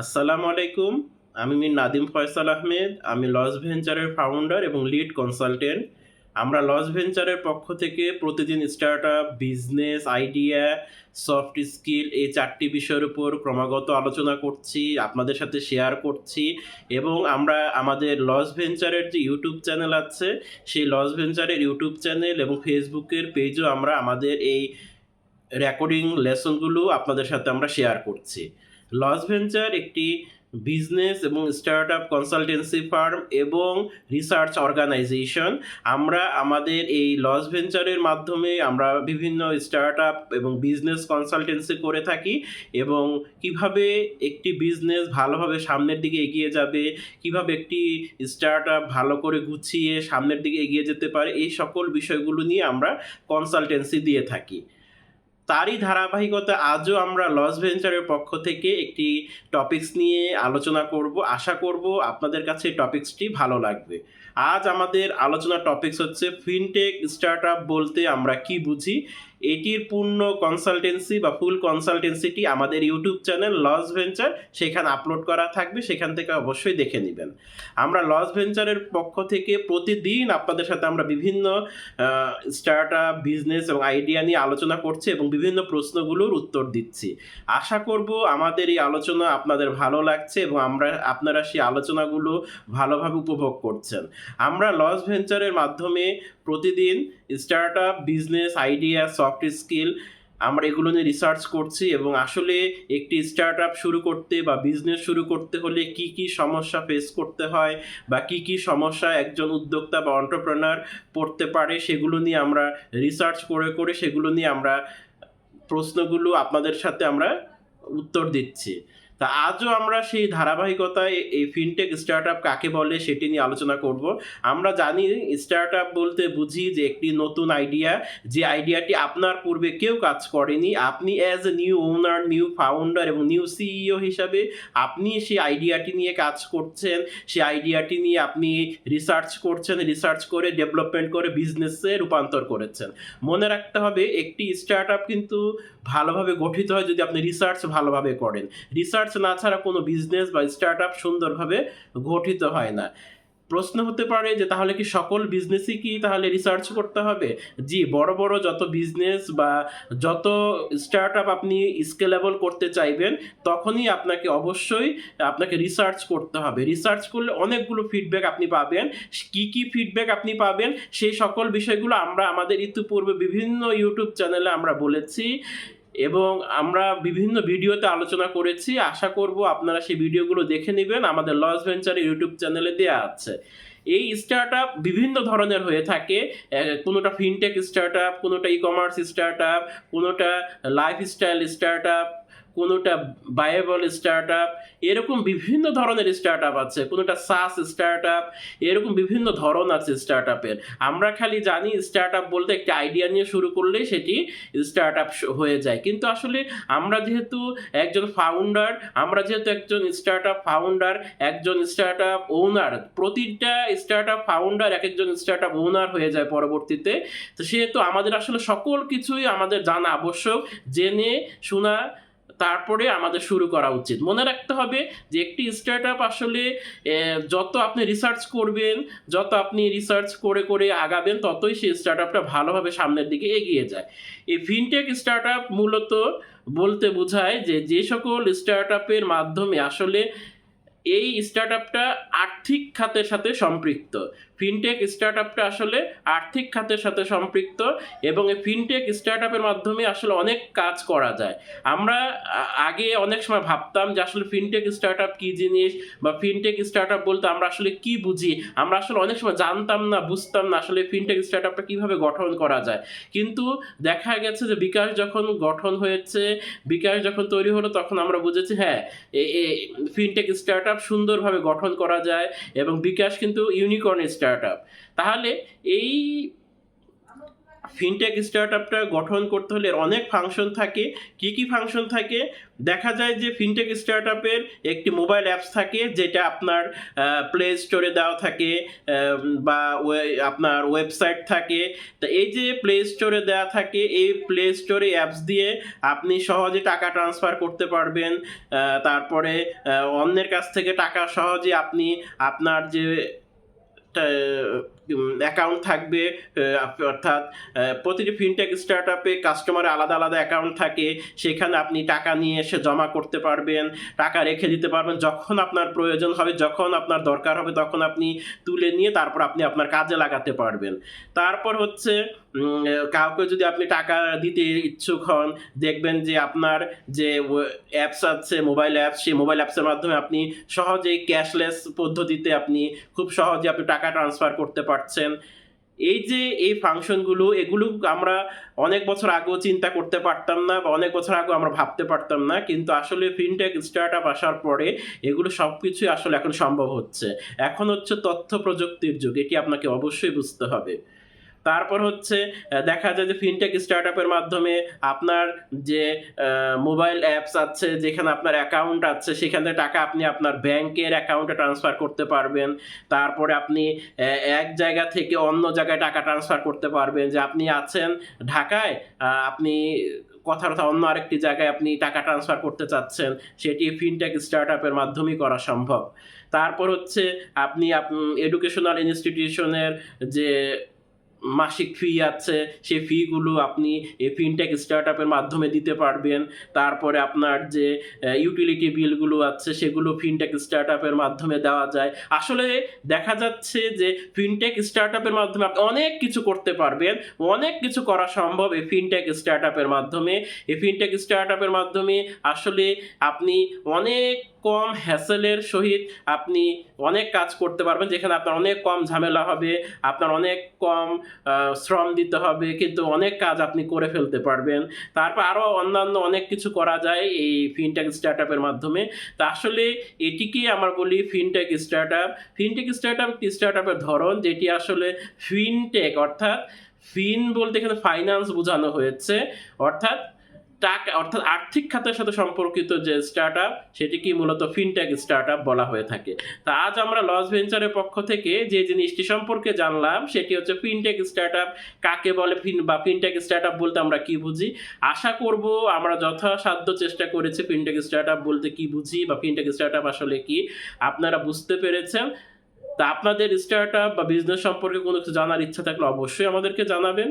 আসসালামু আলাইকুম, আমি মির নাদিম ফয়সাল আহমেদ, আমি লস ভেঞ্চারের ফাউন্ডার এবং লিড কনসালটেন্ট আমরা লস ভেঞ্চারের পক্ষ থেকে প্রতিদিন startup business idea soft skill এই চারটি বিষয়ের উপর ক্রমাগত আলোচনা করছি, আপনাদের সাথে শেয়ার করছি এবং আমরা আমাদের লস ভেঞ্চারের যে ইউটিউব চ্যানেল আছে, সেই লস ভেঞ্চারের ইউটিউব চ্যানেল এবং ফেসবুকের পেজও আমরা আমাদের এই রেকর্ডিং লেসনগুলো আপনাদের সাথে আমরা শেয়ার করছি। লস ভেঞ্চার একটি বিজনেস এবং স্টার্ট আপ কনসালটেন্সি ফার্ম এবং রিসার্চ অর্গানাইজেশন। আমরা আমাদের এই লস ভেঞ্চারের মাধ্যমে আমরা বিভিন্ন স্টার্ট আপ এবং বিজনেস কনসালটেন্সি করে থাকি এবং কীভাবে একটি বিজনেস ভালোভাবে সামনের দিকে এগিয়ে যাবে, কীভাবে একটি স্টার্ট আপ ভালো করে গুছিয়ে সামনের দিকে এগিয়ে যেতে পারে, এই সকল বিষয়গুলো নিয়ে আমরা কনসালটেন্সি দিয়ে থাকি। তারই ধারাবাহিকতা আজও আমরা লস ভেঞ্চারের পক্ষ থেকে একটি টপিকস নিয়ে আলোচনা করব। আশা করব আপনাদের কাছে টপিকসটি ভালো লাগবে। আজ আমাদের আলোচনা টপিকস হচ্ছে ফিনটেক স্টার্ট বলতে আমরা কি বুঝি? এটির পূর্ণ কনসালটেন্সি বা ফুল কনসালটেন্সিটি আমাদের ইউটিউব চ্যানেল লস ভেঞ্চার সেখানে আপলোড করা থাকবে, সেখান থেকে অবশ্যই দেখে নেবেন। আমরা লস ভেঞ্চারের পক্ষ থেকে প্রতিদিন আপনাদের সাথে আমরা বিভিন্ন স্টার্ট আপ বিজনেস এবং আইডিয়া নিয়ে আলোচনা করছি এবং বিভিন্ন প্রশ্নগুলোর উত্তর দিচ্ছি। আশা করব আমাদের এই আলোচনা আপনাদের ভালো লাগছে এবং আমরা, আপনারা সেই আলোচনাগুলো ভালোভাবে উপভোগ করছেন। আমরা লস ভেঞ্চারের মাধ্যমে প্রতিদিন startup business idea soft skill আমরা এগুলো নিয়ে রিসার্চ করছি এবং আসলে একটি স্টার্ট আপ শুরু করতে বা বিজনেস শুরু করতে হলে কি কি সমস্যা ফেস করতে হয় বা কি কি সমস্যা একজন উদ্যোক্তা বা অন্টারপ্রেনার পড়তে পারে সেগুলো নিয়ে আমরা রিসার্চ করে করে সেগুলো নিয়ে আমরা প্রশ্নগুলো আপনাদের সাথে আমরা উত্তর দিচ্ছি। তা আজও আমরা সেই ধারাবাহিকতায় এই ফিনটেক স্টার্ট আপ কাকে বলে সেটি নিয়ে আলোচনা করব। আমরা জানি স্টার্ট আপ বলতে বুঝি যে একটি নতুন আইডিয়া যে আইডিয়াটি আপনার পূর্বে কেউ কাজ করেনি। আপনি as a new owner new founder এবং নিউ সিইও হিসাবে আপনি সেই আইডিয়াটি নিয়ে কাজ করছেন। সেই আইডিয়াটি নিয়ে আপনি রিসার্চ করছেন রিসার্চ করে ডেভেলপমেন্ট করে বিজনেসে রূপান্তর করেছেন। মনে রাখতে হবে একটি স্টার্ট আপ কিন্তু ভালোভাবে গঠিত হয় যদি আপনি রিসার্চ ভালোভাবে করেন। রিসার্চ না ছাড়া কোনো বিজনেস বা স্টার্ট আপ সুন্দরভাবে গঠিত হয় না। প্রশ্ন হতে পারে যে তাহলে কি সকল বিজনেসই কি তাহলে রিসার্চ করতে হবে? জি, বড় বড় যত বিজনেস বা যত স্টার্ট আপ আপনি স্কেলেবল করতে চাইবেন, তখনই আপনাকে অবশ্যই আপনাকে রিসার্চ করতে হবে। রিসার্চ করলে অনেকগুলো ফিডব্যাক আপনি পাবেন। কি কি ফিডব্যাক আপনি পাবেন, সেই সকল বিষয়গুলো আমরা আমাদের ইতিপূর্বে বিভিন্ন ইউটিউব চ্যানেলে আমরা বলেছি। এবং আমরা বিভিন্ন ভিডিওতে আলোচনা করেছি। আশা করব আপনারা সেই ভিডিওগুলো দেখে নেবেন। আমাদের লস ভেঞ্চার ইউটিউব চ্যানেলে দেওয়া আছে। এই স্টার্ট আপ বিভিন্ন ধরনের হয়ে থাকে। কোনোটা ফিনটেক স্টার্ট আপ কোনোটা ই কমার্স স্টার্ট আপ কোনোটা লাইফস্টাইল স্টার্ট আপ কোনোটা বায়েবল স্টার্ট আপ এরকম বিভিন্ন ধরনের স্টার্ট আপ আছে, কোনোটা সাস স্টার্ট আপ এরকম বিভিন্ন ধরন আছে স্টার্ট আপের আমরা খালি জানি স্টার্ট আপ বলতে একটা আইডিয়া নিয়ে শুরু করলেই সেটি স্টার্ট আপ হয়ে যায়। কিন্তু আসলে আমরা যেহেতু একজন ফাউন্ডার আমরা যেহেতু একজন স্টার্ট আপ ফাউন্ডার একজন স্টার্ট আপ ওনার প্রতিটা স্টার্ট আপ ফাউন্ডার এক একজন স্টার্ট আপ ওনার হয়ে যায় পরবর্তীতে। তো সেহেতু আমাদের আসলে সকল কিছুই আমাদের জানা আবশ্যক। জেনে, শোনা তারপরে আমাদের শুরু করা উচিত। মনে রাখতে হবে যে একটি স্টার্ট আপ আসলে যত আপনি রিসার্চ করবেন, যত আপনি রিসার্চ করে করে আগাবেন, ততই সেই স্টার্ট আপটা ভালোভাবে সামনের দিকে এগিয়ে যায়। এই ফিনটেক স্টার্ট আপ মূলত বলতে বোঝায় যে যে সকল স্টার্ট আপের মাধ্যমে আসলে এই স্টার্ট আপটা আর্থিক খাতের সাথে সম্পৃক্ত। ফিনটেক স্টার্ট আপটা আসলে আর্থিক খাতের সাথে সম্পৃক্ত এবং এই ফিনটেক স্টার্ট আপের মাধ্যমে আসলে অনেক কাজ করা যায়। আমরা আগে অনেক সময় ভাবতাম যে আসলে ফিনটেক স্টার্ট আপ কী জিনিস বা ফিনটেক স্টার্ট আপ বলতে আমরা আসলে কি বুঝি? আমরা আসলে অনেক সময় জানতাম না, বুঝতাম না আসলে ফিনটেক স্টার্ট আপটা কীভাবে গঠন করা যায়। কিন্তু দেখা গেছে যে বিকাশ যখন গঠন হয়েছে, বিকাশ যখন তৈরি হলো তখন আমরা বুঝেছি হ্যাঁ ফিনটেক স্টার্ট আপ সুন্দরভাবে গঠন করা যায় এবং বিকাশ কিন্তু ইউনিকর্ন স্টার্ট আপ তাহলে এই ফিনটেক স্টার্টআপটা গঠন করতে হলে অনেক ফাংশন থাকে। কি কি ফাংশন থাকে? দেখা যায় যে ফিনটেক স্টার্টআপের একটি মোবাইল অ্যাপস থাকে, যেটা আপনার প্লে স্টোরে দেওয়া থাকে বা আপনার ওয়েবসাইট থাকে। তো এই যে প্লে স্টোরে দেওয়া থাকে, এই প্লে স্টোরে অ্যাপস দিয়ে আপনি সহজে টাকা ট্রান্সফার করতে পারবেন। তারপরে অন্যের কাছ থেকে টাকা সহজে আপনি আপনার যে 그. অ্যাকাউন্ট থাকবে অর্থাৎ প্রতিটি ফিনটেক স্টার্টআপে কাস্টমারের আলাদা আলাদা অ্যাকাউন্ট থাকে, সেখানে আপনি টাকা নিয়ে এসে জমা করতে পারবেন, টাকা রেখে দিতে পারবেন, যখন আপনার প্রয়োজন হবে, যখন আপনার দরকার হবে, তখন আপনি তুলে নিয়ে তারপর আপনি আপনার কাজে লাগাতে পারবেন। তারপর হচ্ছে কাউকে যদি আপনি টাকা দিতে ইচ্ছুক হন, দেখবেন যে আপনার যে অ্যাপস আছে মোবাইল অ্যাপস সেই মোবাইল অ্যাপসের মাধ্যমে আপনি সহজেই ক্যাশলেস পদ্ধতিতে আপনি খুব সহজে আপনি টাকা ট্রান্সফার করতে পারছেন। এই যে এই ফাংশনগুলো, এগুলো আমরা অনেক বছর আগেও চিন্তা করতে পারতাম না বা অনেক বছর আগেও আমরা ভাবতে পারতাম না, কিন্তু আসলে ফিনটেক স্টার্ট আপ আসার পরে এগুলো সব কিছুই আসলে এখন সম্ভব হচ্ছে। এখন হচ্ছে তথ্য প্রযুক্তির যুগ এটি আপনাকে অবশ্যই বুঝতে হবে। তারপর হচ্ছে দেখা যায় যে ফিনটেক স্টার্টআপের মাধ্যমে আপনার যে মোবাইল অ্যাপস আছে, যেখানে আপনার অ্যাকাউন্ট আছে, সেখানে টাকা আপনি আপনার ব্যাংকের অ্যাকাউন্টে ট্রান্সফার করতে পারবেন। তারপরে আপনি এক জায়গা থেকে অন্য জায়গায় টাকা ট্রান্সফার করতে পারবেন। যে আপনি আছেন ঢাকায় আপনি কথা কথা অন্য আরেকটি জায়গায় আপনি টাকা ট্রান্সফার করতে চাচ্ছেন, সেটি ফিনটেক স্টার্টআপের মাধ্যমেই করা সম্ভব। তারপর হচ্ছে, আপনি এডুকেশনাল ইনস্টিটিউশনের যে মাসিক ফি আছে। সেই ফিগুলো আপনি ফিনটেক স্টার্টআপের মাধ্যমে দিতে পারবেন। তারপরে আপনার যে ইউটিলিটি বিলগুলো আছে, সেগুলো ফিনটেক স্টার্টআপের মাধ্যমে দেওয়া যায়। আসলে দেখা যাচ্ছে যে ফিনটেক স্টার্টআপের মাধ্যমে আপনি অনেক কিছু করতে পারবেন। অনেক কিছু করা সম্ভব এই ফিনটেক স্টার্টআপের মাধ্যমে। এই ফিনটেক স্টার্টআপের মাধ্যমে আসলে আপনি অনেক কম হ্যাসেলের সহিত আপনি অনেক কাজ করতে পারবেন, যেখানে আপনার অনেক কম ঝামেলা হবে, আপনার অনেক কম শ্রম দিতে হবে, কিন্তু অনেক কাজ আপনি করে ফেলতে পারবেন। তারপর আরও অন্যান্য অনেক কিছু করা যায় এই ফিনটেক স্টার্টআপের মাধ্যমে। তা আসলে এটিকে আমরা বলি fintech startup fintech start up একটি স্টার্টআপের ধরন, যেটি আসলে ফিনটেক অর্থাৎ ফিন বলতে এখানে ফাইন্যান্স বোঝানো হয়েছে। অর্থাৎ টাকা, অর্থাৎ আর্থিক খাতের সাথে সম্পর্কিত যে স্টার্টআপ সেটিকে মূলত ফিনটেক স্টার্টআপ বলা হয়ে থাকে। তা আজ আমরা লস ভেঞ্চারের পক্ষ থেকে যে জিনিসটি সম্পর্কে জানলাম, সেটি হচ্ছে ফিনটেক স্টার্টআপ কাকে বলে ফিন বা ফিনটেক স্টার্টআপ বলতে আমরা কি বুঝি? আশা করব আমরা যথাসাধ্য চেষ্টা করেছি ফিনটেক স্টার্টআপ বলতে কি বুঝি বা ফিনটেক স্টার্টআপ আসলে কি, আপনারা বুঝতে পেরেছেন। তা আপনাদের স্টার্টআপ বা বিজনেস সম্পর্কে কোনো কিছু জানার ইচ্ছা থাকলে অবশ্যই আমাদেরকে জানাবেন।